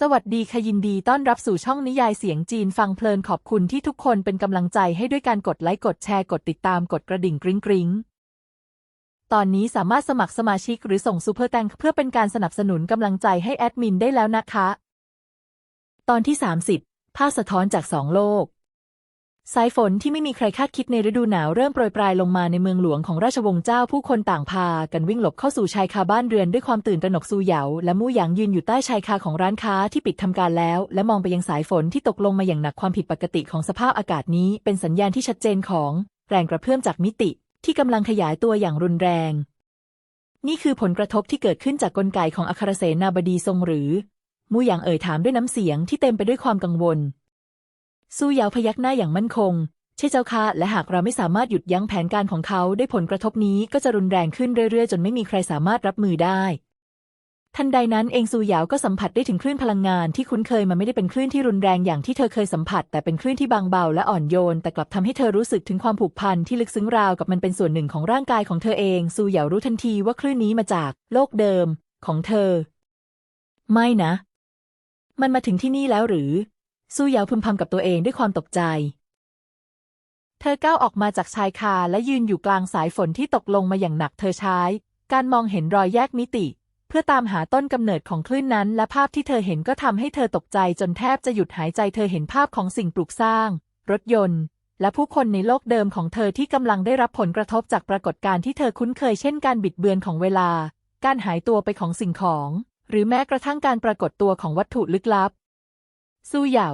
สวัสดีค่ะยินดีต้อนรับสู่ช่องนิยายเสียงจีนฟังเพลินขอบคุณที่ทุกคนเป็นกำลังใจให้ด้วยการกดไลค์กดแชร์กดติดตามกดกระดิ่งกริ๊งกริ๊งตอนนี้สามารถสมัครสมาชิกหรือส่งซูเปอร์แตงเพื่อเป็นการสนับสนุนกำลังใจให้แอดมินได้แล้วนะคะ ตอนที่ 30 ภาพสะท้อนจากสองโลก สายฝนที่ไม่มีใครคาดคิดในฤดูหนาวเริ่มโปรยปลายลงมาในเมืองหลวงของราชวงศ์เจ้าผู้คนต่างพา กันวิ่งหลบเข้าสู่ชายคาบ้านเรือนด้วยความตื่นตระหนกซูเหยาและมู่หยางยืนอยู่ใต้ชายคาของร้านค้าที่ปิดทำการแล้ว และมองไปยังสายฝนที่ตกลงมาอย่างหนักความผิดปกติของสภาพอากาศนี้ เป็นสัญญาณที่ชัดเจนของแรงกระเพื่อมจากมิติ ที่กำลังขยายตัวอย่างรุนแรง นี่คือผลกระทบที่เกิดขึ้นจากกลไกของอัครเสนาบดีทรงหรือมู่หยางเอ่ยถามด้วยน้ำเสียงที่เต็มไปด้วยความกังวล ซูยาวพยักหน้าอย่างมั่นคง ใช่เจ้าค่ะ และหากเราไม่สามารถหยุดยั้งแผนการของเขาได้ผลกระทบนี้ก็จะรุนแรงขึ้นเรื่อยๆ จนไม่มีใครสามารถรับมือได้ ทันใดนั้นเองซูหยาวก็สัมผัสได้ถึงคลื่นพลังงานที่คุ้นเคยมันไม่ได้เป็นคลื่นที่รุนแรงอย่างที่เธอเคยสัมผัส แต่เป็นคลื่นที่บางเบาและอ่อนโยน แต่กลับทำให้เธอรู้สึกถึงความผูกพันที่ลึกซึ้งราวกับมันเป็นส่วนหนึ่งของร่างกายของเธอเองซูหยาวรู้ทันทีว่าคลื่นนี้มาจาก โลกเดิม ของเธอ ไม่นะ มันมาถึงที่นี่แล้วหรือ ซูหยาวพึมพำกับตัวเองด้วยความตกใจ เธอก้าวออกมาจากชายคาและยืนอยู่กลางสายฝนที่ตกลงมาอย่างหนักเธอใช้ การมองเห็นรอยแยกมิติ เพื่อตามหาต้นกำเนิดของคลื่นนั้น และภาพที่เธอเห็นก็ทำให้เธอตกใจจนแทบจะหยุดหายใจเธอเห็นภาพของสิ่งปลูกสร้าง รถยนต์และผู้คนในโลกเดิมของเธอที่กำลังได้รับผลกระทบจากปรากฏการณ์ที่เธอคุ้นเคยเช่นการบิดเบือนของเวลา การหายตัวไปของสิ่งของ หรือแม้กระทั่งการปรากฏตัวของวัตถุลึกลับ ซูเหยา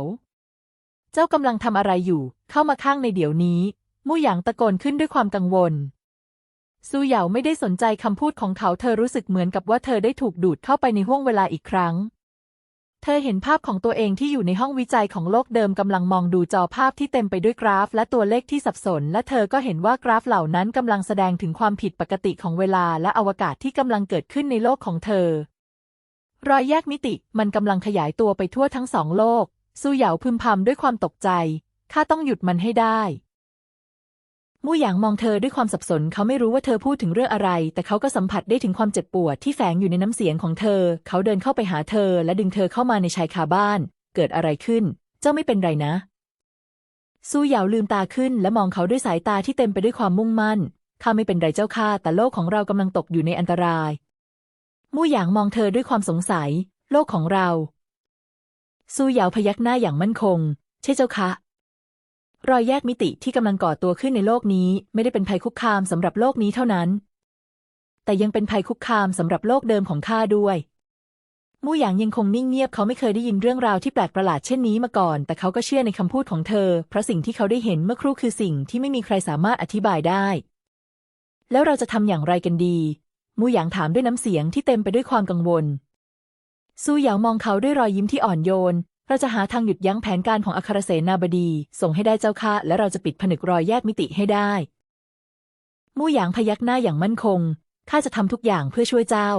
เจ้ากำลังทำอะไรอยู่ เข้ามาข้างในเดี๋ยวนี้ มู่หยางตะโกนขึ้นด้วยความกังวล ซูเหยาไม่ได้สนใจคำพูดของเขา เธอรู้สึกเหมือนกับว่าเธอได้ถูกดูดเข้าไปในห้วงเวลาอีกครั้ง เธอเห็นภาพของตัวเองที่อยู่ในห้องวิจัยของโลกเดิมกำลังมองดูจอภาพที่เต็มไปด้วยกราฟ และตัวเลขที่สับสน และเธอก็เห็นว่ากราฟเหล่านั้นกำลังแสดงถึงความผิดปกติของเวลาและอวกาศที่กำลังเกิดขึ้นในโลกของเธอ รอยแยกมิติมันกำลังขยายตัวไปทั่วทั้งสองโลกซูเหยาพึมพำด้วยความตกใจ ข้าต้องหยุดมันให้ได้มู่หยางมองเธอด้วยความสับสน เขาไม่รู้ว่าเธอพูดถึงเรื่องอะไร แต่เขาก็สัมผัสได้ถึงความเจ็บปวดที่แฝงอยู่ในน้ำเสียงของเธอ เขาเดินเข้าไปหาเธอ และดึงเธอเข้ามาในชายคาบ้าน เกิดอะไรขึ้น เจ้าไม่เป็นไรนะซูเหยาลืมตาขึ้น และมองเขาด้วยสายตาที่เต็มไปด้วยความมุ่งมั่น ข้าไม่เป็นไรเจ้าค่ะ แต่โลกของเรากำลังตกอยู่ในอันตราย มู่หยางมองเธอด้วยความสงสัย โลกของเราซูเหยาพยักหน้าอย่างมั่นคง ใช่เจ้าคะ รอยแยกมิติที่กำลังก่อตัวขึ้นในโลกนี้ ไม่ได้เป็นภัยคุกคามสำหรับโลกนี้เท่านั้น แต่ยังเป็นภัยคุกคามสำหรับโลกเดิมของข้าด้วยมู่หยางยังคงนิ่งเงียบเขาไม่เคยได้ยินเรื่องราวที่แปลกประหลาดเช่นนี้มาก่อน แต่เขาก็เชื่อในคำพูดของเธอ เพราะสิ่งที่เขาได้เห็นเมื่อครู่คือสิ่งที่ไม่มีใครสามารถอธิบายได้ แล้วเราจะทำอย่างไรกันดี มู่หยางถามด้วยน้ำเสียงที่เต็มไปด้วยความกังวล ซูเหยามองเขาด้วยรอยยิ้มที่อ่อนโยน เราจะหาทางหยุดยั้งแผนการของอัครเสนาบดี ส่งให้ได้เจ้าค่ะ และเราจะปิดผนึกรอยแยกมิติให้ได้ มู่หยางพยักหน้าอย่างมั่นคง ข้าจะทำทุกอย่างเพื่อช่วยเจ้า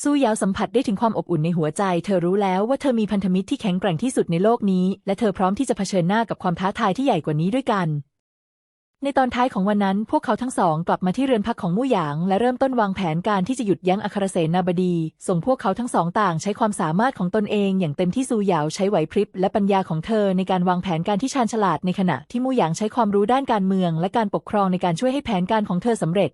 ซูเหยาสัมผัสได้ถึงความอบอุ่นในหัวใจ เธอรู้แล้วว่าเธอมีพันธมิตรที่แข็งแกร่งที่สุดในโลกนี้ และเธอพร้อมที่จะเผชิญหน้ากับความท้าทายที่ใหญ่กว่านี้ด้วยกัน ในตอนท้ายของวันนั้น พวกเขาทั้งสองกลับมาที่เรือนพักของมู่หยาง และเริ่มต้นวางแผนการที่จะหยุดยั้งอัครเสนาบดี ส่งพวกเขาทั้งสองต่างใช้ความสามารถของตนเองอย่างเต็มที่ซูหยาวใช้ไหวพริบและปัญญาของเธอในการวางแผนการที่ชาญฉลาดในขณะที่มู่หยางใช้ความรู้ด้านการเมืองและการปกครองในการช่วยให้แผนการของเธอสำเร็จ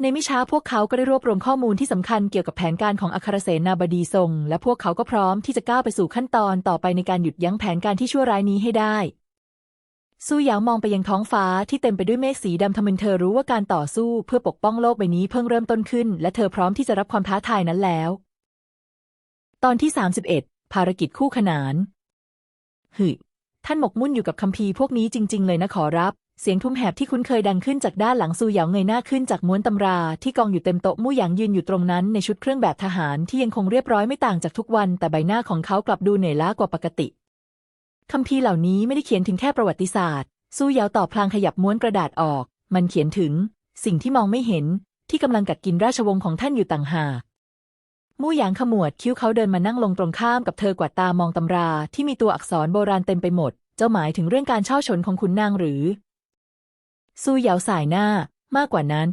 ในไม่ช้าพวกเขาก็ได้รวบรวมข้อมูลที่สำคัญเกี่ยวกับแผนการของอัครเสนาบดีทรง และพวกเขาก็พร้อมที่จะก้าวไปสู่ขั้นตอนต่อไปในการหยุดยั้งแผนการที่ชั่วร้ายนี้ให้ได้ ซูหยางมองไปยังท้องฟ้าที่เต็มไปด้วยเมฆสีดำทำให้เธอรู้ว่าการต่อสู้เพื่อปกป้องโลกใบนี้เพิ่งเริ่มต้นขึ้น และเธอพร้อมที่จะรับความท้าทายนั้นแล้ว ตอนที่ 31 ภารกิจคู่ขนานหึท่านหมกมุ่นอยู่กับคัมภีร์พวกนี้จริง ๆ เลยนะขอรับ เสียงทุ้มแหบที่คุ้นเคยดังขึ้นจากด้านหลังซูหยางเงยหน้าขึ้นจากม้วนตำราที่กองอยู่เต็มโต๊ะมู่หยางยืนอยู่ตรงนั้นในชุดเครื่องแบบทหารที่ยังคงเรียบร้อยไม่ต่างจากทุกวัน แต่ใบหน้าของเขากลับดูเหนื่อยล้ากว่าปกติ คัมภีเหล่านี้ไม่ได้เขียนถึงแค่ประวัติศาสตร์ซูยาวต่อพลางขยับม้วนกระดาษออก มันเขียนถึง สิ่งที่มองไม่เห็น ที่กำลังกัดกินราชวงศ์ของท่านอยู่ต่างหากมู่หยางขมวดคิ้วเขาเดินมานั่งลงตรงข้ามกับเธอกวาดตามองตำราที่มีตัวอักษรโบราณเต็มไปหมด เจ้าหมายถึงเรื่องการเช่าชนของขุนนางหรือซูยาวสายหน้ามากกว่านั้น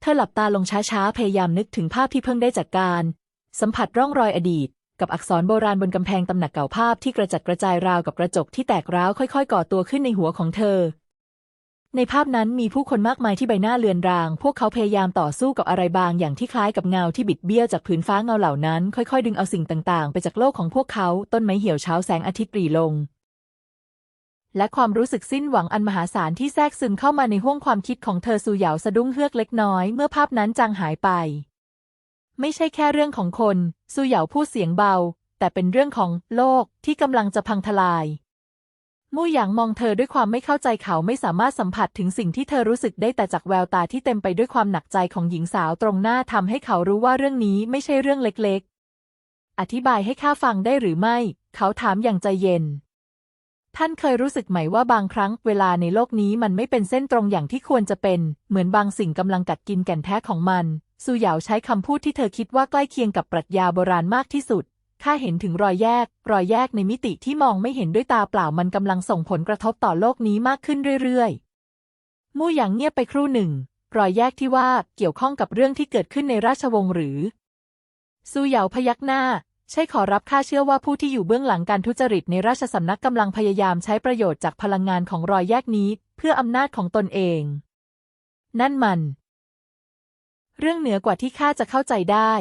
เธอหลับตาลงช้าๆ พยายามนึกถึงภาพที่เพิ่งได้จากการ สัมผัสร่องรอยอดีต กับอักษรโบราณบนกำแพงตำหนักเก่าภาพที่กระจัดกระจายราวกับกระจกที่แตกร้าวค่อยๆ ก่อตัวขึ้นในหัวของเธอ ในภาพนั้นมีผู้คนมากมายที่ใบหน้าเลือนราง พวกเขาพยายามต่อสู้กับอะไรบางอย่างที่คล้ายกับเงาที่บิดเบี้ยวจากผืนฟ้าเงาเหล่านั้น ค่อยๆ ดึงเอาสิ่งต่างๆ ไปจากโลกของพวกเขาต้นไม้เหี่ยวเช้าแสงอาทิตย์ปรีลง และความรู้สึกสิ้นหวังอันมหาศาลที่แทรกซึมเข้ามาในห้วงความคิดของเธอสู่เหยาสะดุ้งเฮือกเล็กน้อย เมื่อภาพนั้นจางหายไป ไม่ใช่แค่เรื่องของคนซูเหยาพูดเสียงเบา แต่เป็นเรื่องของโลกที่กำลังจะพังทลายมู่หยางมองเธอด้วยความไม่เข้าใจเขาไม่สามารถสัมผัสถึงสิ่งที่เธอรู้สึกได้แต่จากแววตาที่เต็มไปด้วยความหนักใจของหญิงสาวตรงหน้าทำให้เขารู้ว่าเรื่องนี้ไม่ใช่เรื่องเล็กๆ อธิบายให้ข้าฟังได้หรือไม่ เขาถามอย่างใจเย็น ท่านเคยรู้สึกไหมว่าบางครั้งเวลาในโลกนี้มันไม่เป็นเส้นตรงอย่างที่ควรจะเป็น เหมือนบางสิ่งกำลังกัดกินแก่นแท้ของมัน ซูหยาวใช้คำพูดที่เธอคิดว่าใกล้เคียงกับปรัชญาโบราณมากที่สุดข้าเห็นถึงรอยแยก รอยแยกในมิติที่มองไม่เห็นด้วยตาเปล่ามันกำลังส่งผลกระทบต่อโลกนี้มากขึ้นเรื่อยๆ มู่หยางเงียบไปครู่หนึ่ง รอยแยกที่ว่าเกี่ยวข้องกับเรื่องที่เกิดขึ้นในราชวงศ์หรือ ซูเหยาพยักหน้า ใช่ขอรับข้าเชื่อว่าผู้ที่อยู่เบื้องหลังการทุจริตในราชสำนักกำลังพยายามใช้ประโยชน์จากพลังงานของรอยแยกนี้ เพื่ออำนาจของตนเอง นั่นมัน เรื่องเหนือกว่าที่ข้าจะเข้าใจได้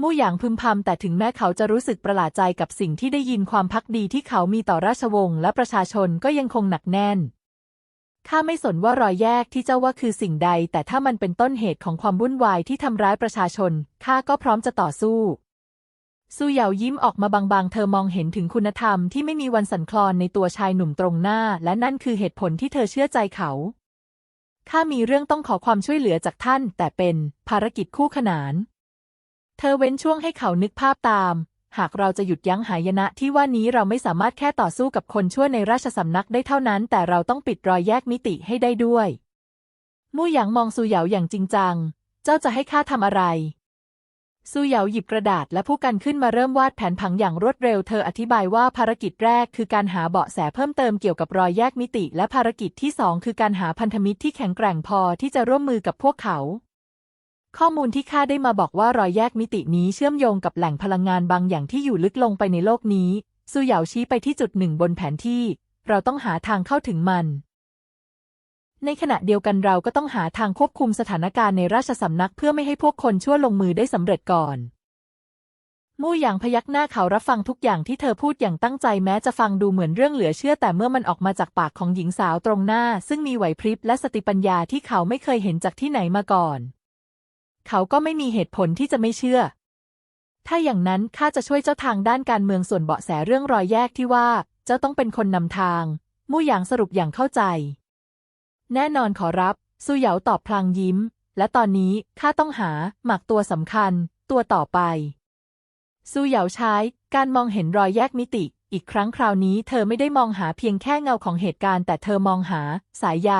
มู่หยางพึมพำแต่ถึงแม้เขาจะรู้สึกประหลาดใจกับสิ่งที่ได้ยินความพักดีที่เขามีต่อราชวงศ์และประชาชนก็ยังคงหนักแน่น ข้าไม่สนว่ารอยแยกที่เจ้าว่าคือสิ่งใด แต่ถ้ามันเป็นต้นเหตุของความวุ่นวายที่ทำร้ายประชาชน ข้าก็พร้อมจะต่อสู้ซูเหยายิ้มออกมาบางๆ เธอมองเห็นถึงคุณธรรมที่ไม่มีวันสั่นคลอนในตัวชายหนุ่มตรงหน้า และนั่นคือเหตุผลที่เธอเชื่อใจเขา ข้ามีเรื่องต้องขอความช่วยเหลือจากท่าน แต่เป็นภารกิจคู่ขนาน เธอเว้นช่วงให้เขานึกภาพตาม หากเราจะหยุดยั้งหายนะที่ว่านี้เราไม่สามารถแค่ต่อสู้กับคนชั่วในราชสำนักได้เท่านั้น แต่เราต้องปิดรอยแยกมิติให้ได้ด้วย มู่หยางมองซูเหยาอย่างจริงจัง เจ้าจะให้ข้าทำอะไร ซูเหยาหยิบกระดาษและผู้กันขึ้นมาเริ่มวาดแผนผังอย่างรวดเร็ว เธออธิบายว่าภารกิจแรกคือการหาเบาะแสเพิ่มเติมเกี่ยวกับรอยแยกมิติ และภารกิจที่สองคือการหาพันธมิตรที่แข็งแกร่งพอที่จะร่วมมือกับพวกเขา ข้อมูลที่ข้าได้มาบอกว่ารอยแยกมิตินี้เชื่อมโยงกับแหล่งพลังงานบางอย่างที่อยู่ลึกลงไปในโลกนี้ซูเหยาชี้ไปที่จุดหนึ่งบนแผนที่ เราต้องหาทางเข้าถึงมัน ในขณะเดียวกันเราก็ต้องหาทางควบคุมสถานการณ์ในราชสำนักเพื่อไม่ให้พวกคนชั่วลงมือได้สำเร็จก่อน มู่หยางพยักหน้าเขารับฟังทุกอย่างที่เธอพูดอย่างตั้งใจแม้จะฟังดูเหมือนเรื่องเหลือเชื่อ แต่เมื่อมันออกมาจากปากของหญิงสาวตรงหน้า ซึ่งมีไหวพริบและสติปัญญาที่เขาไม่เคยเห็นจากที่ไหนมาก่อน เขาก็ไม่มีเหตุผลที่จะไม่เชื่อ ถ้าอย่างนั้นข้าจะช่วยเจ้าทางด้านการเมืองส่วนเบาะแสเรื่องรอยแยกที่ว่า เจ้าต้องเป็นคนนำทาง มู่หยางสรุปอย่างเข้าใจ แน่นอนขอรับซูเหยาตอบพลางยิ้ม และตอนนี้ข้าต้องหาหมากตัวสำคัญ ตัวต่อไปซูเหยาใช้การมองเห็นรอยแยกมิติ อีกครั้งคราวนี้เธอไม่ได้มองหาเพียงแค่เงาของเหตุการณ์ แต่เธอมองหาสายใย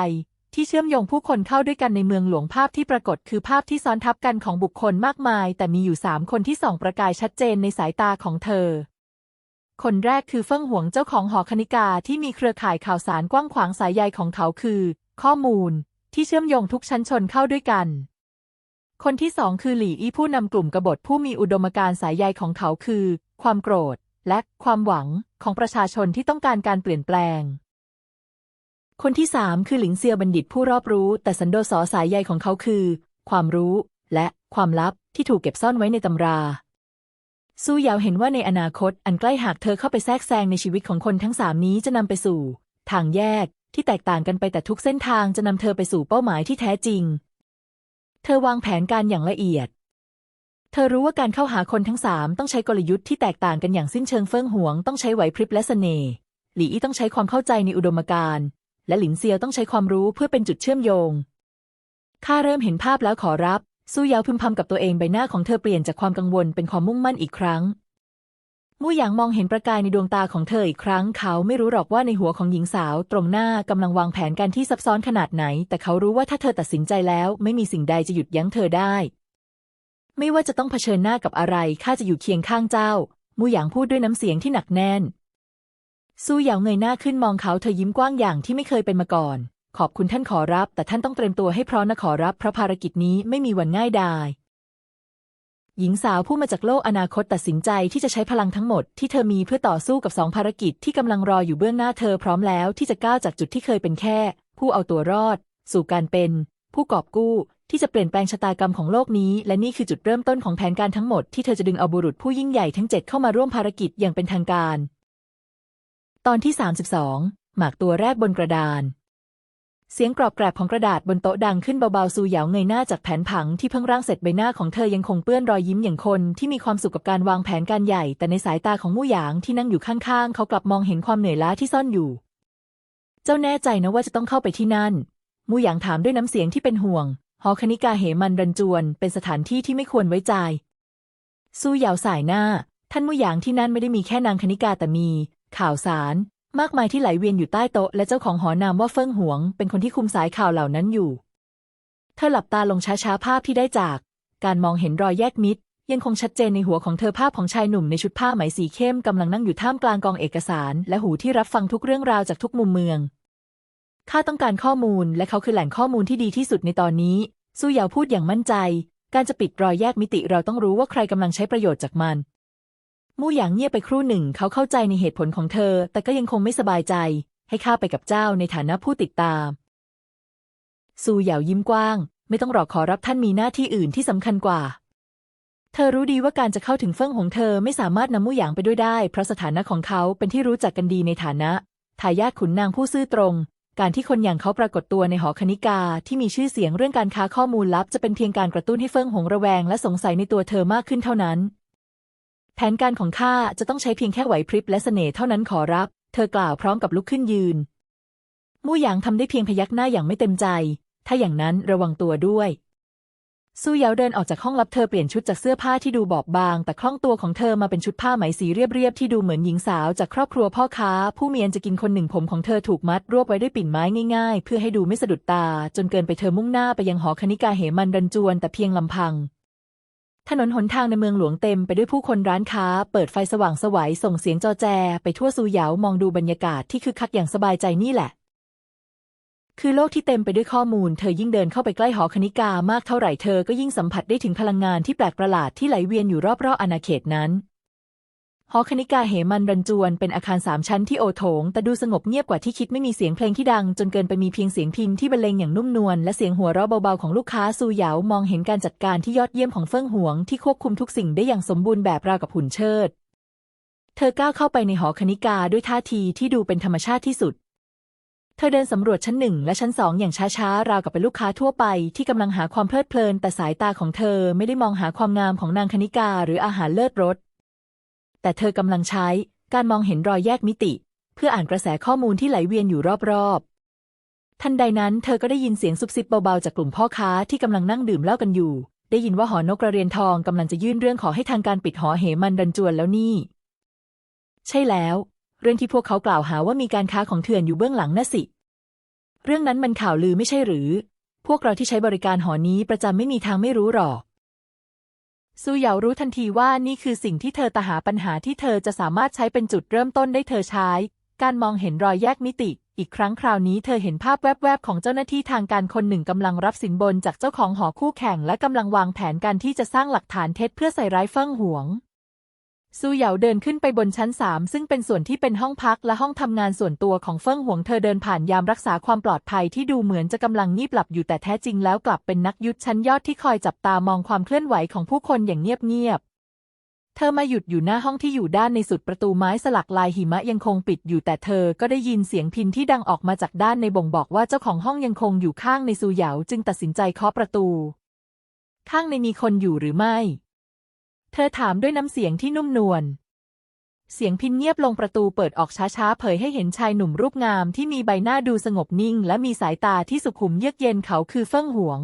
ที่เชื่อมโยงผู้คนเข้าด้วยกันในเมืองหลวงภาพที่ปรากฏคือภาพที่ซ้อนทับกันของบุคคลมากมาย แต่มีอยู่สามคนที่ส่องประกายชัดเจนในสายตาของเธอ คนแรกคือเฟิ่งหวงเจ้าของหอคณิกาที่มีเครือข่ายข่าวสารกว้างขวางสายใยของเขาคือ ข้อมูลที่เชื่อมโยงทุกชั้นชนเข้าด้วยกัน คนที่สองคือหลี่อี้ผู้นำกลุ่มกบฏผู้มีอุดมการณ์สายใยของเขาคือ ความโกรธ และความหวังของประชาชนที่ต้องการการเปลี่ยนแปลง คนที่สามคือหลิงเซียบัณฑิตผู้รอบรู้ แต่สันโดษสายใยของเขาคือ ความรู้ และความลับที่ถูกเก็บซ่อนไว้ในตำราซูยาวเห็นว่าในอนาคตอันใกล้หากเธอเข้าไปแทรกแซงในชีวิตของคนทั้งสามนี้จะนำไปสู่ ทางแยก ที่แตกต่างกันไปแต่ทุกเส้นทางจะนำเธอไปสู่เป้าหมายที่แท้จริง เธอวางแผนการอย่างละเอียด เธอรู้ว่าการเข้าหาคนทั้งสามต้องใช้กลยุทธ์ที่แตกต่างกันอย่างสิ้นเชิงเฟิ่องหวงต้องใช้ไหวพริบและเสน่ห์หลี่อี้ต้องใช้ความเข้าใจในอุดมการณ์ และหลินเซียวต้องใช้ความรู้เพื่อเป็นจุดเชื่อมโยงข้าเริ่มเห็นภาพแล้วขอรับ สู้ยาวพึมพำกับตัวเองใบหน้าของเธอเปลี่ยนจากความกังวลเป็นความมุ่งมั่นอีกครั้ง มู่หยางมองเห็นประกายในดวงตาของเธออีกครั้ง เขาไม่รู้หรอกว่าในหัวของหญิงสาว ตรงหน้ากำลังวางแผนการที่ซับซ้อนขนาดไหน แต่เขารู้ว่าถ้าเธอตัดสินใจแล้ว ไม่มีสิ่งใดจะหยุดยั้งเธอได้ ไม่ว่าจะต้องเผชิญหน้ากับอะไรข้าจะอยู่เคียงข้างเจ้า มู่หยางพูดด้วยน้ำเสียงที่หนักแน่นสู้เหยาเงยหน้าขึ้นมองเขาเธอยิ้มกว้างอย่างที่ไม่เคยเป็นมาก่อน ขอบคุณท่านขอรับ แต่ท่านต้องเตรียมตัวให้พร้อมนะขอรับเพราะภารกิจนี้ไม่มีวันง่ายดาย หญิงสาวผู้มาจากโลกอนาคตตัดสินใจที่จะใช้พลังทั้งหมดที่เธอมีเพื่อต่อสู้กับสองภารกิจที่กำลังรออยู่เบื้องหน้าเธอพร้อมแล้วที่จะก้าวจากจุดที่เคยเป็นแค่ ผู้เอาตัวรอด สู่การเป็น ผู้กอบกู้ที่จะเปลี่ยนแปลงชะตากรรมของโลกนี้ และนี่คือจุดเริ่มต้นของแผนการทั้งหมดที่เธอจะดึงเอาบุรุษผู้ยิ่งใหญ่ทั้งเจ็ดเข้ามาร่วมภารกิจอย่างเป็นทางการ ตอนที่ 32 หมากตัวแรกบนกระดาน เสียงกรอบแกรบของกระดาษบนโต๊ะดังขึ้นเบาๆซูเหยาเงยหน้าจากแผนผังที่เพิ่งร่างเสร็จใบหน้าของเธอยังคงเปื้อนรอยยิ้มอย่างคนที่มีความสุขกับการวางแผนการใหญ่ แต่ในสายตาของมู่หยางที่นั่งอยู่ข้างๆ เขากลับมองเห็นความเหนื่อยล้าที่ซ่อนอยู่ เจ้าแน่ใจนะว่าจะต้องเข้าไปที่นั่น มู่หยางถามด้วยน้ำเสียงที่เป็นห่วง หอคณิกาเหมันรันจวน เป็นสถานที่ที่ไม่ควรไว้ใจซูเหยาสายหน้า ท่านมู่หยางที่นั่นไม่ได้มีแค่นางคณิกาแต่มี ข่าวสาร มากมายที่ไหลเวียนอยู่ใต้โต๊ะและเจ้าของหอนามว่าเฟิ่งหวง เป็นคนที่คุมสายข่าวเหล่านั้นอยู่ เธอหลับตาลงช้าๆภาพที่ได้จาก การมองเห็นรอยแยกมิตยังคงชัดเจนในหัวของเธอภาพของชายหนุ่มในชุดผ้าไหมสีเข้มกำลังนั่งอยู่ท่ามกลางกองเอกสาร และหูที่รับฟังทุกเรื่องราวจากทุกมุมเมืองข้าต้องการข้อมูลและเขาคือแหล่งข้อมูลที่ดีที่สุดในตอนนี้สู้เหยาพูดอย่างมั่นใจ การจะปิดรอยแยกมิติเราต้องรู้ว่าใครกำลังใช้ประโยชน์จากมัน มู่หยางเงียบไปครู่หนึ่งเขาเข้าใจในเหตุผลของเธอ แต่ก็ยังคงไม่สบายใจ ให้ข้าไปกับเจ้าในฐานะผู้ติดตาม ซูเหยายิ้มกว้าง ไม่ต้องรอขอรับท่านมีหน้าที่อื่นที่สำคัญกว่า เธอรู้ดีว่าการจะเข้าถึงเฟิ่งของเธอไม่สามารถนำมู่หยางไปด้วยได้ เพราะสถานะของเขาเป็นที่รู้จักกันดีในฐานะทายาทขุนนางผู้ซื่อตรง การที่คนอย่างเขาปรากฏตัวในหอคณิกาที่มีชื่อเสียงเรื่องการค้าข้อมูลลับ จะเป็นเพียงการกระตุ้นให้เฟิ่งหงระแวงและสงสัยในตัวเธอมากขึ้นเท่านั้น แผนการของข้าจะต้องใช้เพียงแค่ไหวพริบและเสน่ห์เท่านั้นขอรับ เธอกล่าวพร้อมกับลุกขึ้นยืน มู่หยางทำได้เพียงพยักหน้าอย่างไม่เต็มใจ ถ้าอย่างนั้นระวังตัวด้วยซูเหยาเดินออกจากห้องรับเธอเปลี่ยนชุดจากเสื้อผ้าที่ดูบอบบาง แต่คล่องตัวของเธอมาเป็นชุดผ้าไหมสีเรียบๆที่ดูเหมือนหญิงสาวจากครอบครัวพ่อค้า ผู้มีอันจะกินคนหนึ่งผมของเธอถูกมัดรวบไว้ด้วยปิ่นไม้ง่ายๆ เพื่อให้ดูไม่สะดุดตา จนเกินไปเธอมุ่งหน้าไปยังหอคณิกาเหมันรันจวนแต่เพียงลำพัง ถนนหนทางในเมืองหลวงเต็มไปด้วยผู้คนร้านค้า เปิดไฟสว่างสวัยส่งเสียงจอแจ ไปทั่วซูเหยามองดูบรรยากาศที่คึกคักอย่างสบายใจนี่แหละ คือโลกที่เต็มไปด้วยข้อมูล เธอยิ่งเดินเข้าไปใกล้หอคณิกามากเท่าไหร่เธอก็ยิ่งสัมผัสได้ถึงพลังงานที่แปลกประหลาดที่ไหลเวียนอยู่รอบๆอาณาเขตนั้น หอคณิกาเหมันรันจวนเป็นอาคารสามชั้นที่โอโถง แต่ดูสงบเงียบกว่าที่คิดไม่มีเสียงเพลงที่ดัง จนเกินไปมีเพียงเสียงพินที่บรรเลงอย่างนุ่มนวลและเสียงหัวเราะเบาๆของลูกค้าซูเหยามองเห็นการจัดการที่ยอดเยี่ยมของเฟิ่งหวงที่ควบคุมทุกสิ่งได้อย่างสมบูรณ์แบบราวกับหุ่นเชิด เธอก้าวเข้าไปในหอคณิกาด้วยท่าทีที่ดูเป็นธรรมชาติที่สุด เธอเดินสำรวจชั้นหนึ่งและชั้นสองอย่างช้าๆราวกับเป็นลูกค้าทั่วไป ที่กำลังหาความเพลิดเพลิน แต่สายตาของเธอไม่ได้มองหาความงามของนางคณิกาหรืออาหารเลิศรส แต่เธอกำลังใช้การมองเห็นรอยแยกมิติ เพื่ออ่านกระแสข้อมูลที่ไหลเวียนอยู่รอบๆ ทันใดนั้นเธอก็ได้ยินเสียงซุบซิบเบาๆจากกลุ่มพ่อค้าที่กำลังนั่งดื่มเหล้ากันอยู่ ได้ยินว่าหอนกกระเรียนทองกำลังจะยื่นเรื่องขอให้ทางการปิดหอเหมันดันจวนแล้วนี่ ใช่แล้ว เรื่องที่พวกเขากล่าวหาว่ามีการค้าของเถื่อนอยู่เบื้องหลังน่ะสิ เรื่องนั้นมันข่าวลือไม่ใช่หรือ พวกเราที่ใช้บริการหอนี้ประจำไม่มีทางไม่รู้หรอก ซูเหยารู้ทันทีว่านี่คือสิ่งที่เธอตหาปัญหาที่เธอจะสามารถใช้เป็นจุดเริ่มต้นได้เธอใช้ การมองเห็นรอยแยกมิติ อีกครั้งคราวนี้เธอเห็นภาพแวบๆ ของเจ้าหน้าที่ทางการคนหนึ่งกำลังรับสินบนจากเจ้าของหอคู่แข่งและกำลังวางแผนการที่จะสร้างหลักฐานเท็จเพื่อใส่ร้ายเฟิ่งหวง ซูเหยาเดินขึ้นไปบนชั้นสามซึ่งเป็นส่วนที่เป็นห้องพักและห้องทำงานส่วนตัวของเฟิ่งหวงเธอเดินผ่านยามรักษาความปลอดภัยที่ดูเหมือนจะกำลังงีบหลับอยู่แต่แท้จริงแล้วกลับเป็นนักยุทธชั้นยอดที่คอยจับตามองความเคลื่อนไหวของผู้คนอย่างเงียบๆ เธอมาหยุดอยู่หน้าห้องที่อยู่ด้านในสุดประตูไม้สลักลายหิมะยังคงปิดอยู่แต่เธอก็ได้ยินเสียงพินที่ดังออกมาจากด้านในบ่งบอกว่าเจ้าของห้องยังคงอยู่ข้างในซูเหยาจึงตัดสินใจเคาะประตู ข้างในมีคนอยู่หรือไม่ เธอถามด้วยน้ำเสียงที่นุ่มนวล เสียงพินเงียบลงประตูเปิดออกช้าๆ เผยให้เห็นชายหนุ่มรูปงามที่มีใบหน้าดูสงบนิ่ง และมีสายตาที่สุขุมเยือกเย็นเขาคือเฟิ่งหวง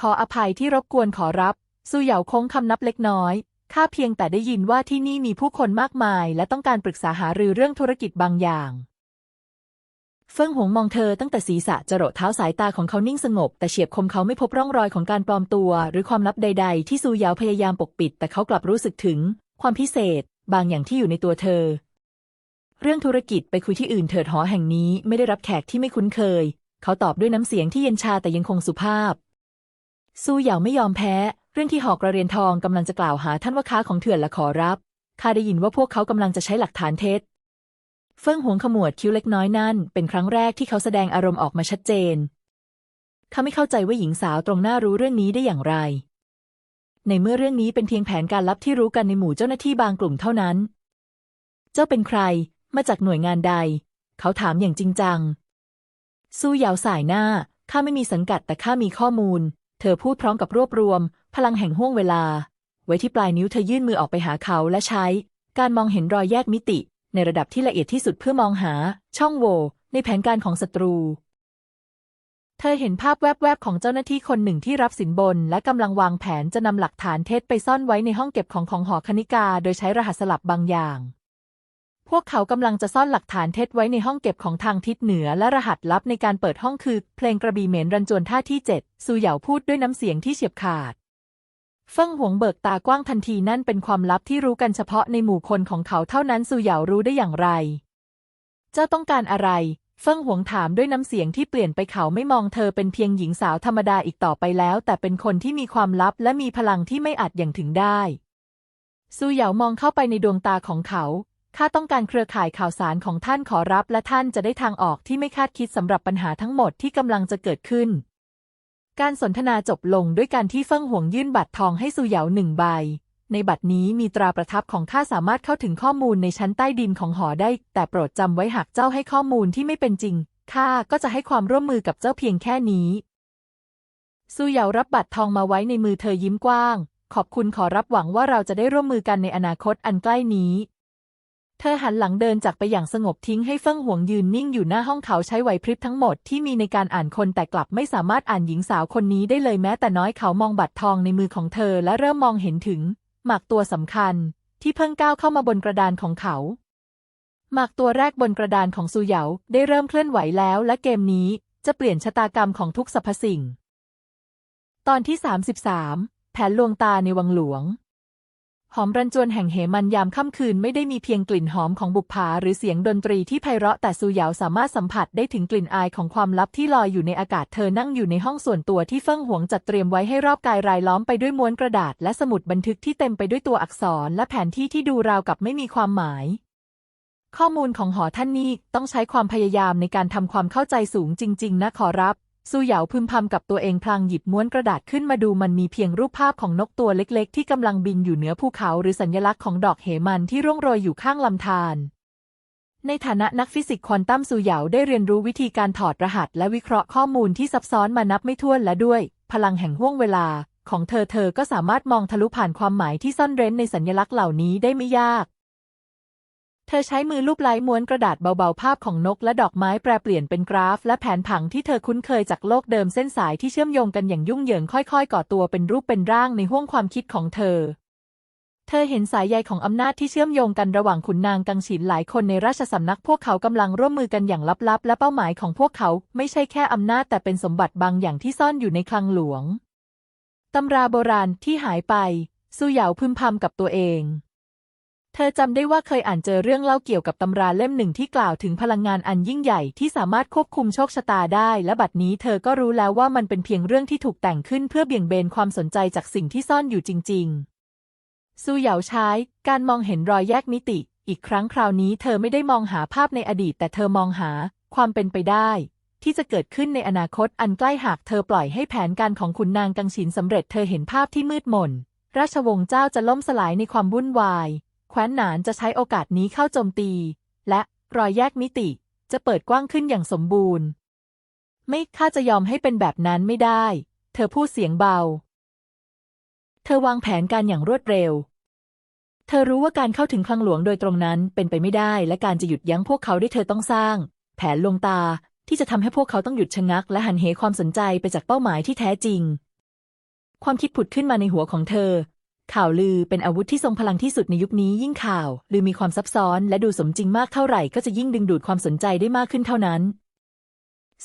ขออภัยที่รบกวนขอรับซูเหยาคงคำนับเล็กน้อยข้าเพียงแต่ได้ยินว่าที่นี่มีผู้คนมากมาย และต้องการปรึกษาหารือเรื่องธุรกิจบางอย่าง เฟิ่งหวงมองเธอตั้งแต่ศีรษะจรดเท้าสายตาของเขานิ่งสงบ แต่เฉียบคมเขาไม่พบร่องรอยของการปลอมตัว หรือความลับใด ๆ ที่ซูเหยาพยายามปกปิด แต่เขากลับรู้สึกถึง ความพิเศษ บางอย่างที่อยู่ในตัวเธอ เรื่องธุรกิจไปคุยที่อื่นเถิดหอแห่งนี้ไม่ได้รับแขกที่ไม่คุ้นเคย เขาตอบด้วยน้ำเสียงที่เย็นชาแต่ยังคงสุภาพ ซูเหยาไม่ยอมแพ้ เรื่องที่หอกระเรียนทองกำลังจะกล่าวหาท่านว่าค้าของเถื่อนและขอรับข้าได้ยินว่าพวกเขากำลังจะใช้หลักฐานเท็จ เฟิ่งหวงขมวดคิ้วเล็กน้อยนั่น เป็นครั้งแรกที่เขาแสดงอารมณ์ออกมาชัดเจน เขาไม่เข้าใจว่าหญิงสาวตรงหน้ารู้เรื่องนี้ได้อย่างไร ในเมื่อเรื่องนี้เป็นเพียงแผนการลับที่รู้กันในหมู่เจ้าหน้าที่บางกลุ่มเท่านั้น เจ้าเป็นใคร มาจากหน่วยงานใด เขาถามอย่างจริงจัง สู้ยาวสายหน้า ข้าไม่มีสังกัดแต่ข้ามีข้อมูล เธอพูดพร้อมกับรวบรวม พลังแห่งห้วงเวลา ไว้ที่ปลายนิ้วเธอยื่นมือออกไปหาเขาและใช้ การมองเห็นรอยแยกมิติ ในระดับที่ละเอียดที่สุดเพื่อมองหา ช่องโหว่ในแผนการของศัตรู เธอเห็นภาพแวบๆของเจ้าหน้าที่คนหนึ่งที่รับสินบน และกำลังวางแผนจะนำหลักฐานเท็จไปซ่อนไว้ในห้องเก็บของของหอคณิกา โดยใช้รหัสสลับบางอย่าง พวกเขากำลังจะซ่อนหลักฐานเท็จไว้ในห้องเก็บของทางทิศเหนือ และรหัสลับในการเปิดห้องคือ เพลงกระบี่เหม็นรันจวนท่าที่เจ็ดซูเหยาพูดด้วยน้ำเสียงที่เฉียบขาด เฟิ่งหวงเบิกตากว้างทันทีนั่นเป็นความลับที่รู้กันเฉพาะในหมู่คนของเขาเท่านั้นซูเหยารู้ได้อย่างไร เจ้าต้องการอะไร เฟิ่งหวงถามด้วยน้ำเสียงที่เปลี่ยนไปเขาไม่มองเธอเป็นเพียงหญิงสาวธรรมดาอีกต่อไปแล้ว แต่เป็นคนที่มีความลับและมีพลังที่ไม่อาจอย่างถึงได้ซูเหยามองเข้าไปในดวงตาของเขา ข้าต้องการเครือข่ายข่าวสารของท่านขอรับ และท่านจะได้ทางออกที่ไม่คาดคิดสำหรับปัญหาทั้งหมดที่กำลังจะเกิดขึ้น การสนทนาจบลงด้วยการที่เฟิ่งหวงยื่นบัตรทองให้ซูเหยาหนึ่งใบ ในบัตรนี้มีตราประทับของข้าสามารถเข้าถึงข้อมูลในชั้นใต้ดินของหอได้ แต่โปรดจำไว้หากเจ้าให้ข้อมูลที่ไม่เป็นจริง ข้าก็จะให้ความร่วมมือกับเจ้าเพียงแค่นี้ ซูเหยารับบัตรทองมาไว้ในมือเธอยิ้มกว้าง ขอบคุณขอรับหวังว่าเราจะได้ร่วมมือกันในอนาคตอันใกล้นี้ เธอหันหลังเดินจากไปอย่างสงบทิ้งให้เฟิ่งหวงยืนนิ่งอยู่หน้าห้องเขาใช้ไหวพริบทั้งหมดที่มีในการอ่านคนแต่กลับไม่สามารถอ่านหญิงสาวคนนี้ได้เลยแม้แต่น้อยเขามองบัตรทองในมือของเธอและเริ่มมองเห็นถึง หมากตัวสำคัญ ที่เพิ่งก้าวเข้ามาบนกระดานของเขา หมากตัวแรกบนกระดานของซูเหยาได้เริ่มเคลื่อนไหวแล้วและเกมนี้จะเปลี่ยนชะตากรรมของทุกสรรพสิ่ง ตอนที่ 33 แผนลวงตาในวังหลวง หอมรันจวนแห่งเหมันยามค่ำคืนไม่ได้มีเพียงกลิ่นหอมของบุปผาหรือเสียงดนตรีที่ไพเราะแต่ซูหยาวสามารถสัมผัสได้ถึงกลิ่นอายของความลับที่ลอยอยู่ในอากาศเธอนั่งอยู่ในห้องส่วนตัวที่เฟิ่งหวงจัดเตรียมไว้ให้รอบกายรายล้อมไปด้วยม้วนกระดาษและสมุดบันทึกที่เต็มไปด้วยตัวอักษรและแผนที่ที่ดูราวกับไม่มีความหมาย ข้อมูลของหอท่านนี่ต้องใช้ความพยายามในการทำความเข้าใจสูงจริง ๆ นะขอรับ ซูเหยาพึมพำกับตัวเองพลางหยิบม้วนกระดาษขึ้นมาดูมันมีเพียงรูปภาพของนกตัวเล็กๆ ที่กำลังบินอยู่เหนือภูเขาหรือสัญลักษณ์ของดอกเหมันที่ร่วงโรยอยู่ข้างลำธารในฐานะนักฟิสิกส์ควอนตัมซูเหยาได้เรียนรู้วิธีการถอดรหัส และวิเคราะห์ข้อมูลที่ซับซ้อนมานับไม่ถ้วนและด้วย พลังแห่งห้วงเวลา ของเธอเธอก็สามารถมองทะลุผ่านความหมายที่ซ่อนเร้นในสัญลักษณ์เหล่านี้ได้ไม่ยาก เธอใช้มือลูบไล้ม้วนกระดาษเบาๆ ภาพของนกและดอกไม้แปรเปลี่ยนเป็นกราฟ และแผนผังที่เธอคุ้นเคยจากโลกเดิมเส้นสายที่เชื่อมโยงกันอย่างยุ่งเหยิงค่อยๆ ก่อตัวเป็นรูปเป็นร่างในห้วงความคิดของเธอ เธอเห็นสายใยของอำนาจที่เชื่อมโยงกันระหว่างขุนนางกังฉินหลายคนในราชสำนักพวกเขากำลังร่วมมือกันอย่างลับๆ และเป้าหมายของพวกเขาไม่ใช่แค่อำนาจแต่เป็นสมบัติบางอย่างที่ซ่อนอยู่ในคลังหลวงตำราโบราณที่หายไปซูเหยาพึมพำกับตัวเอง เธอจำได้ว่าเคยอ่านเจอเรื่องเล่าเกี่ยวกับตำราเล่มหนึ่งที่กล่าวถึงพลังงานอันยิ่งใหญ่ที่สามารถควบคุมโชคชะตาได้ และบัดนี้เธอก็รู้แล้วว่ามันเป็นเพียงเรื่องที่ถูกแต่งขึ้นเพื่อเบี่ยงเบนความสนใจจากสิ่งที่ซ่อนอยู่จริง ๆ ซูเหยาใช้การมองเห็นรอยแยกมิติ อีกครั้งคราวนี้เธอไม่ได้มองหาภาพในอดีต แต่เธอมองหาความเป็นไปได้ ที่จะเกิดขึ้นในอนาคตอันใกล้หากเธอปล่อยให้แผนการของขุนนางกังฉินสำเร็จเธอเห็นภาพที่มืดมนราชวงศ์เจ้าจะล่มสลายในความวุ่นวาย แคว้นหนานจะใช้โอกาสนี้เข้าโจมตี และรอยแยกมิติจะเปิดกว้างขึ้นอย่างสมบูรณ์ ไม่ข้าจะยอมให้เป็นแบบนั้นไม่ได้ เธอพูดเสียงเบา เธอวางแผนการอย่างรวดเร็ว เธอรู้ว่าการเข้าถึงคลังหลวงโดยตรงนั้นเป็นไปไม่ได้ และการจะหยุดยั้งพวกเขาได้เธอต้องสร้าง แผนลวงตาที่จะทำให้พวกเขาต้องหยุดชะงัก และหันเหความสนใจไปจากเป้าหมายที่แท้จริง ความคิดผุดขึ้นมาในหัวของเธอ ข่าวลือเป็นอาวุธที่ทรงพลังที่สุดในยุคนี้ยิ่งข่าวลือมีความซับซ้อนและดูสมจริงมากเท่าไหร่ก็จะยิ่งดึงดูดความสนใจได้มากขึ้นเท่านั้น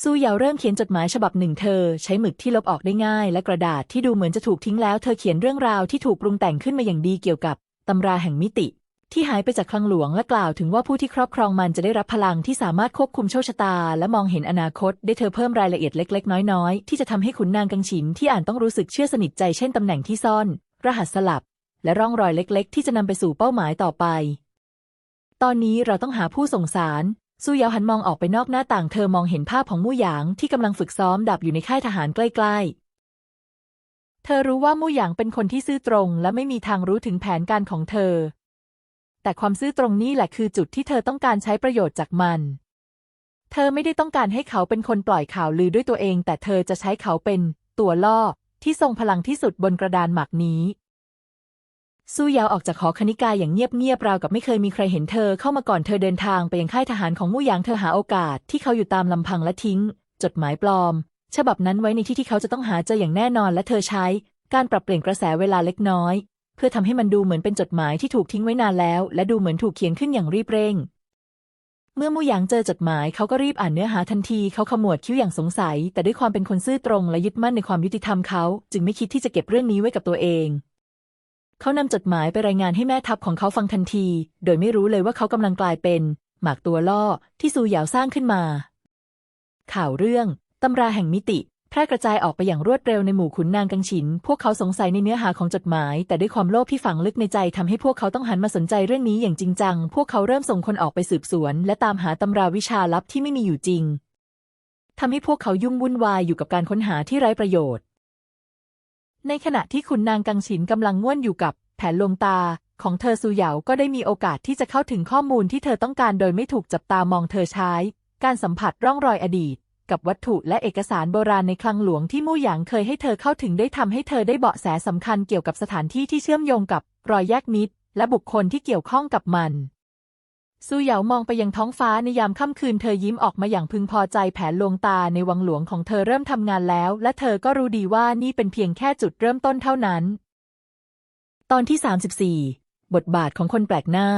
ซูเหยาเริ่มเขียนจดหมายฉบับหนึ่งเธอ ใช้หมึกที่ลบออกได้ง่าย และกระดาษที่ดูเหมือนจะถูกทิ้งแล้วเธอเขียนเรื่องราวที่ถูกปรุงแต่งขึ้นมาอย่างดีเกี่ยวกับตำราแห่งมิติ ที่หายไปจากคลังหลวงและกล่าวถึงว่าผู้ที่ครอบครองมันจะได้รับพลังที่สามารถควบคุมโชคชะตา และมองเห็นอนาคต ได้เธอเพิ่มรายละเอียดเล็ก ๆ น้อยๆ ที่จะทำให้ขุนนางกังฉินที่อ่านต้องรู้สึกเชื่อสนิทใจเช่นตำแหน่งที่ซ่อน รหัสสลับ และร่องรอยเล็กๆ ที่จะนำไปสู่เป้าหมายต่อไป ตอนนี้เราต้องหาผู้ส่งสารซูเยาวหันมองออกไปนอกหน้าต่างเธอมองเห็นภาพของมู่หยางที่กำลังฝึกซ้อมดับอยู่ในค่ายทหารใกล้ ๆ เธอรู้ว่ามู่หยางเป็นคนที่ซื่อตรง และไม่มีทางรู้ถึงแผนการของเธอ แต่ความซื่อตรงนี้แหละคือจุดที่เธอต้องการใช้ประโยชน์จากมัน เธอไม่ได้ต้องการให้เขาเป็นคนปล่อยข่าวลือด้วยตัวเอง แต่เธอจะใช้เขาเป็นตัวล่อ ที่ทรงพลังที่สุดบนกระดานหมากนี้สู้ยาวออกจากหอคณิกาอย่างเงียบๆราวกับไม่เคยมีใครเห็นเธอเข้ามาก่อนเธอเดินทางไปยังค่ายทหารของมู่หยางเธอหาโอกาสที่เขาอยู่ตามลำพังและทิ้ง จดหมายปลอม ฉบับนั้นไว้ในที่ที่เขาจะต้องหาเจออย่างแน่นอนและเธอใช้ การปรับเปลี่ยนกระแสเวลาเล็กน้อย เพื่อทำให้มันดูเหมือนเป็นจดหมายที่ถูกทิ้งไว้นานแล้ว และดูเหมือนถูกเขียนขึ้นอย่างรีบเร่ง เมื่อมู่หยางเจอจดหมายเขาก็รีบอ่านเนื้อหาทันทีเขาขมวดคิ้วอย่างสงสัย แต่ด้วยความเป็นคนซื่อตรงและยึดมั่นในความยุติธรรมเขา จึงไม่คิดที่จะเก็บเรื่องนี้ไว้กับตัวเอง เขานำจดหมายไปรายงานให้แม่ทัพของเขาฟังทันที โดยไม่รู้เลยว่าเขากำลังกลายเป็น หมากตัวล่อที่ซูหยาวสร้างขึ้นมา ข่าวเรื่องตำราแห่งมิติ แพร่กระจายออกไปอย่างรวดเร็วในหมู่ขุนนางกังฉิน พวกเขาสงสัยในเนื้อหาของจดหมาย แต่ด้วยความโลภที่ฝังลึกในใจทำให้พวกเขาต้องหันมาสนใจเรื่องนี้อย่างจริงจัง พวกเขาเริ่มส่งคนออกไปสืบสวน และตามหาตำราวิชาลับที่ไม่มีอยู่จริงทำให้พวกเขายุ่งวุ่นวายอยู่กับการค้นหาที่ไร้ประโยชน์ ในขณะที่ขุนนางกังฉินกำลังง่วนอยู่กับแผนลวงตาของเธอซูเหยาก็ได้มีโอกาสที่จะเข้าถึงข้อมูลที่เธอต้องการโดยไม่ถูกจับตามองเธอใช้ การสัมผัสร่องรอยอดีต กับวัตถุและเอกสารโบราณในคลังหลวงที่มู่หยางเคยให้เธอเข้าถึงได้ทำให้เธอได้เบาะแสสำคัญเกี่ยวกับสถานที่ที่เชื่อมโยงกับรอยแยกมิตร และบุคคลที่เกี่ยวข้องกับมันซูเหยามองไปยังท้องฟ้าในยามค่ำคืนเธอยิ้มออกมาอย่างพึงพอใจแผนลวงตาในวังหลวงของเธอเริ่มทำงานแล้ว และเธอก็รู้ดีว่านี่เป็นเพียงแค่จุดเริ่มต้นเท่านั้น ตอนที่ 34 บทบาทของคนแปลกหน้า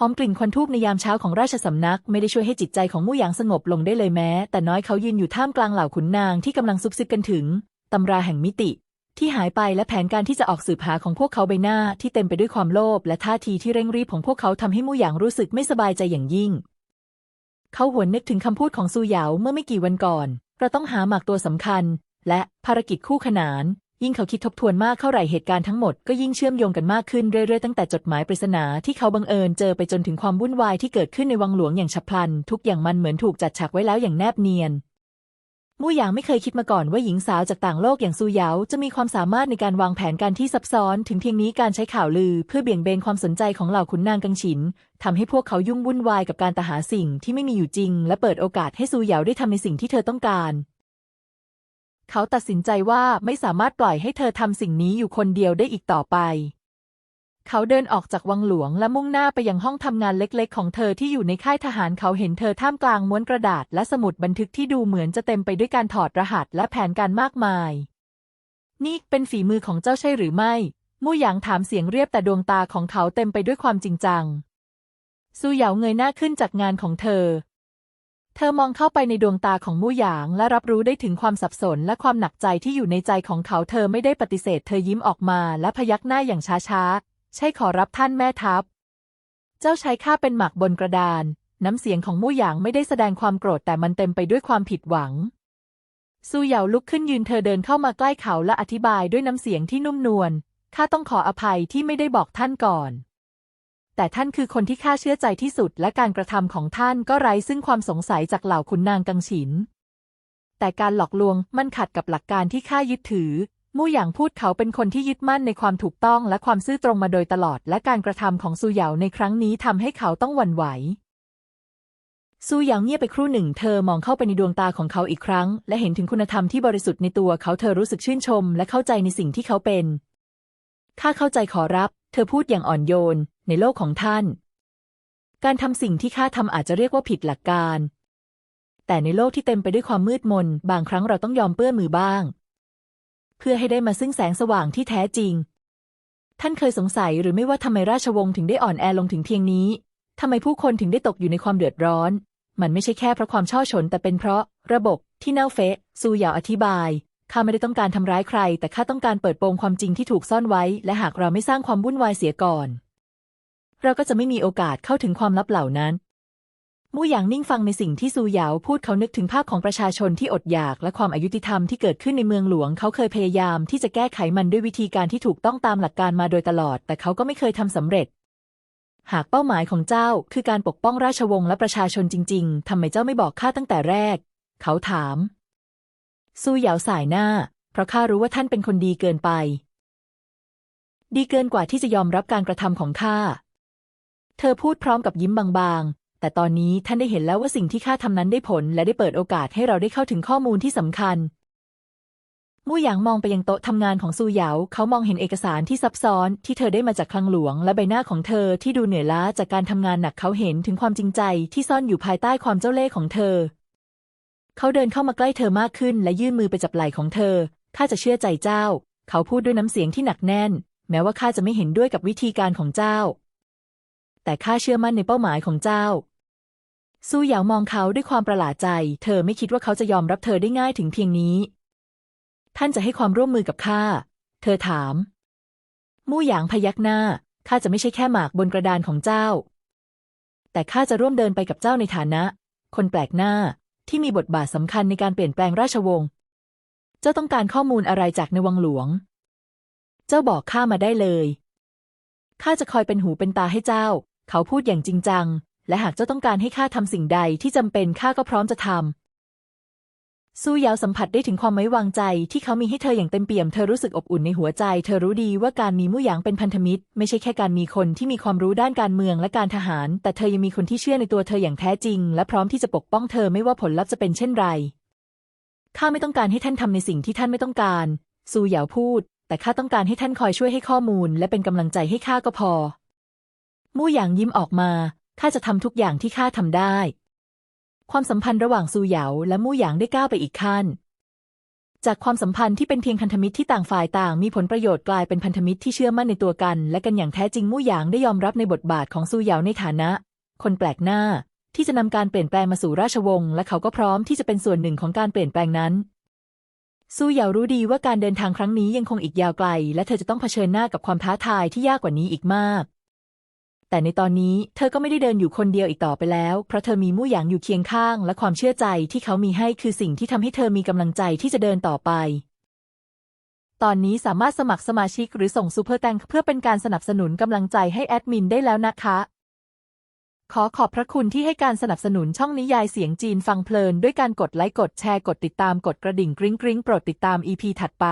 หอมกลิ่นควันทูบในยามเช้าของราชสำนักไม่ได้ช่วยให้จิตใจของมู่หยางสงบลงได้เลยแม้ แต่น้อยเขายืนอยู่ท่ามกลางเหล่าขุนนางที่กำลังซุบซิบกันถึงตำราแห่งมิติ ที่หายไปและแผนการที่จะออกสืบหาของพวกเขาใบหน้าที่เต็มไปด้วยความโลภและท่าทีที่เร่งรีบของพวกเขาทำให้มู่หยางรู้สึกไม่สบายใจอย่างยิ่ง เขาหวนนึกถึงคำพูดของซูเหยาเมื่อไม่กี่วันก่อน เราต้องหาหมากตัวสำคัญ และภารกิจคู่ขนาน ยิ่งเขาคิดทบทวนมากเท่าไหร่เหตุการณ์ทั้งหมดก็ยิ่งเชื่อมโยงกันมากขึ้นเรื่อยๆตั้งแต่จดหมายปริศนาที่เขาบังเอิญเจอไปจนถึงความวุ่นวายที่เกิดขึ้นในวังหลวงอย่างฉับพลัน ทุกอย่างมันเหมือนถูกจัดฉากไว้แล้วอย่างแนบเนียนมู่หยางไม่เคยคิดมาก่อนว่าหญิงสาวจากต่างโลกอย่างซูเหยาจะมีความสามารถในการวางแผนการที่ซับซ้อน ถึงเพียงนี้การใช้ข่าวลือเพื่อเบี่ยงเบนความสนใจของเหล่าขุนนางกังฉินทำให้พวกเขายุ่งวุ่นวายกับการตาหาสิ่งที่ไม่มีอยู่จริง และเปิดโอกาสให้ซูเหยาได้ทำในสิ่งที่เธอต้องการ เขาตัดสินใจว่าไม่สามารถปล่อยให้เธอทำสิ่งนี้อยู่คนเดียวได้อีกต่อไป เขาเดินออกจากวังหลวงและมุ่งหน้าไปยังห้องทำงานเล็กๆ ของเธอที่อยู่ในค่ายทหารเขาเห็นเธอท่ามกลางม้วนกระดาษและสมุดบันทึกที่ดูเหมือนจะเต็มไปด้วยการถอดรหัสและแผนการมากมาย นี่เป็นฝีมือของเจ้าใช่หรือไม่มู่หยางถามเสียงเรียบแต่ดวงตาของเขาเต็มไปด้วยความจริงจังซูเหยาเงยหน้าขึ้นจากงานของเธอ เธอมองเข้าไปในดวงตาของมู่หยางและรับรู้ได้ถึงความสับสนและความหนักใจที่อยู่ในใจของเขาเธอไม่ได้ปฏิเสธ เธอยิ้มออกมาและพยักหน้าอย่างช้าๆ ใช่ขอรับท่านแม่ทัพ เจ้าใช้ข้าเป็นหมักบนกระดาน น้ำเสียงของมู่หยางไม่ได้แสดงความโกรธแต่มันเต็มไปด้วยความผิดหวังซูเหยาลุกขึ้นยืนเธอเดินเข้ามาใกล้เขาและอธิบายด้วยน้ำเสียงที่นุ่มนวลข้าต้องขออภัยที่ไม่ได้บอกท่านก่อน แต่ท่านคือคนที่ข้าเชื่อใจที่สุดและการกระทำของท่านก็ไร้ซึ่งความสงสัยจากเหล่าขุนนางกังฉิน แต่การหลอกลวงมันขัดกับหลักการที่ข้ายึดถือ มู่หยางพูดเขาเป็นคนที่ยึดมั่นในความถูกต้องและความซื่อตรงมาโดยตลอด และการกระทำของซูเหยาในครั้งนี้ทำให้เขาต้องหวั่นไหวซูหยางเงียบไปครู่หนึ่ง เธอมองเข้าไปในดวงตาของเขาอีกครั้ง และเห็นถึงคุณธรรมที่บริสุทธิ์ในตัวเขาเธอรู้สึกชื่นชม และเข้าใจในสิ่งที่เขาเป็น ข้าเข้าใจขอรับ เธอพูดอย่างอ่อนโยนในโลกของท่าน การทำสิ่งที่ข้าทำอาจจะเรียกว่าผิดหลักการ แต่ในโลกที่เต็มไปด้วยความมืดมน บางครั้งเราต้องยอมเปื้อนมือบ้าง เพื่อให้ได้มาซึ่งแสงสว่างที่แท้จริง ท่านเคยสงสัยหรือไม่ว่าทำไมราชวงศ์ถึงได้อ่อนแอลงถึงเพียงนี้ทำไมผู้คนถึงได้ตกอยู่ในความเดือดร้อน มันไม่ใช่แค่เพราะความช่อชนแต่เป็นเพราะระบบที่เน่าเฟะซูหยาอธิบาย ข้าไม่ได้ต้องการทำร้ายใคร แต่ข้าต้องการเปิดโปงความจริงที่ถูกซ่อนไว้ และหากเราไม่สร้างความวุ่นวายเสียก่อน เราก็จะไม่มีโอกาสเข้าถึงความลับเหล่านั้น มู่หยางนิ่งฟังในสิ่งที่ซูหยาวพูดเขานึกถึงภาพของประชาชนที่อดอยากและความอายุติธรรมที่เกิดขึ้นในเมืองหลวง เขาเคยพยายามที่จะแก้ไขมันด้วยวิธีการที่ถูกต้องตามหลักการมาโดยตลอด แต่เขาก็ไม่เคยทำสำเร็จ หากเป้าหมายของเจ้าคือการปกป้องราชวงศ์และประชาชนจริง ๆทำไมเจ้าไม่บอกข้าตั้งแต่แรก เขาถาม ซูเหยาสายหน้า เพราะข้ารู้ว่าท่านเป็นคนดีเกินไป ดีเกินกว่าที่จะยอมรับการกระทำของข้า เธอพูดพร้อมกับยิ้มบางๆ แต่ตอนนี้ท่านได้เห็นแล้วว่าสิ่งที่ข้าทำนั้นได้ผล และได้เปิดโอกาสให้เราได้เข้าถึงข้อมูลที่สำคัญมู่หยางมองไปยังโต๊ะทำงานของซูเหยาเขามองเห็นเอกสารที่ซับซ้อนที่เธอได้มาจากคลังหลวง และใบหน้าของเธอที่ดูเหนื่อยล้าจากการทำงานหนักเขาเห็นถึงความจริงใจที่ซ่อนอยู่ภายใต้ความเจ้าเล่ห์ของเธอ เขาเดินเข้ามาใกล้เธอมากขึ้นและยื่นมือไปจับไหล่ของเธอ ข้าจะเชื่อใจเจ้า เขาพูดด้วยน้ำเสียงที่หนักแน่น แม้ว่าข้าจะไม่เห็นด้วยกับวิธีการของเจ้า แต่ข้าเชื่อมั่นในเป้าหมายของเจ้า ซูหยามองเขาด้วยความประหลาดใจ เธอไม่คิดว่าเขาจะยอมรับเธอได้ง่ายถึงเพียงนี้ ท่านจะให้ความร่วมมือกับข้า เธอถาม มู่หยางพยักหน้า ข้าจะไม่ใช่แค่หมากบนกระดานของเจ้า แต่ข้าจะร่วมเดินไปกับเจ้าในฐานะ คนแปลกหน้า ที่มีบทบาทสำคัญในการเปลี่ยนแปลงราชวงศ์เจ้าต้องการข้อมูลอะไรจากในวังหลวง เจ้าบอกข้ามาได้เลยข้าจะคอยเป็นหูเป็นตาให้เจ้า เขาพูดอย่างจริงจัง และหากเจ้าต้องการให้ข้าทำสิ่งใดที่จำเป็นข้าก็พร้อมจะทำ ซูเหยาวสัมผัสได้ถึงความไว้วางใจ ที่เขามีให้เธออย่างเต็มเปี่ยม เธอรู้สึกอบอุ่นในหัวใจ เธอรู้ดีว่าการมีมู่หยางเป็นพันธมิตร ไม่ใช่แค่การมีคนที่มีความรู้ด้านการเมืองและการทหาร แต่เธอยังมีคนที่เชื่อในตัวเธออย่างแท้จริง และพร้อมที่จะปกป้องเธอไม่ว่าผลลัพธ์จะเป็นเช่นไร ข้าไม่ต้องการให้ท่านทำในสิ่งที่ท่านไม่ต้องการ ซูหยาวพูด แต่ข้าต้องการให้ท่านคอยช่วยให้ข้อมูล และเป็นกำลังใจให้ข้าก็พอ มู่หยางยิ้มออกมา ข้าจะทำทุกอย่างที่ข้าทำได้ ความสัมพันธ์ระหว่างซูเหยาและมู่หยางได้ก้าวไปอีกขั้น จากความสัมพันธ์ที่เป็นเพียงพันธมิตรที่ต่างฝ่ายต่าง มีผลประโยชน์กลายเป็นพันธมิตรที่เชื่อมั่นในตัวกัน และกันอย่างแท้จริงมู่หยางได้ยอมรับในบทบาทของซูเหยาในฐานะ คนแปลกหน้า ที่จะนำการเปลี่ยนแปลงมาสู่ราชวงศ์และเขาก็พร้อมที่จะเป็นส่วนหนึ่งของการเปลี่ยนแปลงนั้นซูเหยารู้ดีว่าการเดินทางครั้งนี้ยังคงอีกยาวไกล และเธอจะต้องเผชิญหน้ากับความท้าทายที่ยากกว่านี้อีกมาก แต่ในตอนนี้เธอก็ไม่ได้เดินอยู่คนเดียวอีกต่อไปแล้ว เพราะเธอมีมู่หยางอยู่เคียงข้าง และความเชื่อใจที่เขามีให้คือสิ่งที่ทำให้เธอมีกำลังใจที่จะเดินต่อไป ตอนนี้สามารถสมัครสมาชิกหรือส่งซูเปอร์แตงเพื่อเป็นการสนับสนุนกำลังใจให้แอดมินได้แล้วนะคะ ขอขอบพระคุณที่ให้การสนับสนุนช่องนิยายเสียงจีนฟังเพลินด้วยการกดไลค์กดแชร์กดติดตามกดกระดิ่งกริ๊งกริ๊งโปรดติดตาม EP ถัดไป